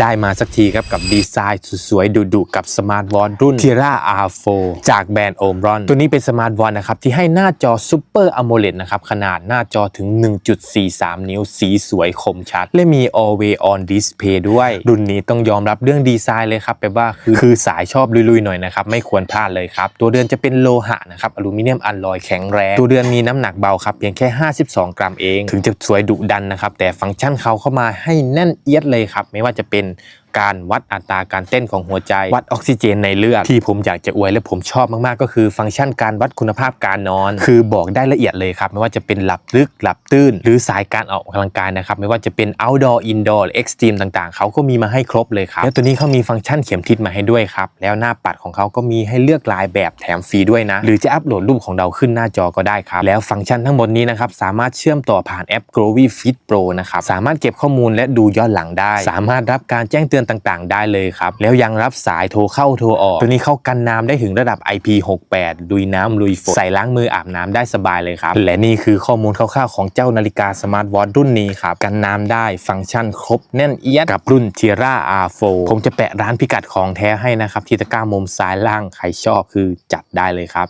ได้มาสักทีครับกับดีไซน์สวยๆดุๆกับสมาร์ทวอทรุ่น Tira R4 จากแบรนด์ Omron ตัวนี้เป็นสมาร์ทวอทนะครับที่ให้หน้าจอ Super AMOLED นะครับขนาดหน้าจอถึง 1.43 นิ้วสีสวยคมชัด และมี Always On Display ด้วย รุ่นนี้ต้องยอมรับเรื่องดีไซน์เลยครับแปลว่าคือคือสายชอบลุยๆหน่อยนะครับไม่ควรพลาดเลยครับ ตัวเรือนจะเป็นโลหะนะครับอลูมิเนียมอลลอยแข็งแรง ตัวเรือนมีน้ำหนักเบาครับเพียงแค่ 52 กรัมเอง ถึงจะสวยดุดันนะครับแต่ฟังก์ชันเขาเข้ามาให้แน่นเอียดเลยครับไม่ว่าจะเป็น and การวัดอัตราการเต้นของหัวใจ วัดออกซิเจนในเลือดที่ผมอยากจะอวยและผมชอบมากๆ ก็คือฟังก์ชันการวัดคุณภาพการนอน คือบอกได้ละเอียดเลยครับ ไม่ว่าจะเป็นหลับลึกหลับตื้น หรือสายการออกกำลังกายนะครับ ไม่ว่าจะเป็น outdoor indoor หรือ extreme ต่างๆ เขาก็มีมาให้ครบเลยครับ แล้วตัวนี้เขามีฟังก์ชันเข็มทิศมาให้ด้วยครับ แล้วหน้าปัดของเขาก็มีให้เลือกลายแบบแถมฟรีด้วยนะ หรือจะอัปโหลดรูปของเราขึ้นหน้าจอก็ได้ครับแล้วฟังก์ชันทั้งหมดนี้นะครับสามารถเชื่อมต่อผ่านแอป Groovy Fit Pro นะครับสามารถเก็บข้อมูลและดูย้อนหลังได้ สามารถรับการแจ้งเตือนต่างๆ ได้เลยครับ แล้วยังรับสายโทรเข้าโทรออก ตัวนี้เข้ากันน้ำได้ถึงระดับ IP68 ลุยน้ำลุยฝนใส่ล้างมืออาบน้ำได้สบายเลยครับ และนี่คือข้อมูลคร่าวๆของเจ้านาฬิกาสมาร์ทวอทรุ่นนี้ครับ กันน้ำได้ฟังก์ชันครบแน่นเอียดกับรุ่น Tira R4 ผมจะแปะร้านพิกัดของแท้ให้นะครับที่ตะกร้ามุมซ้ายล่างใครชอบคือจัดได้เลยครับ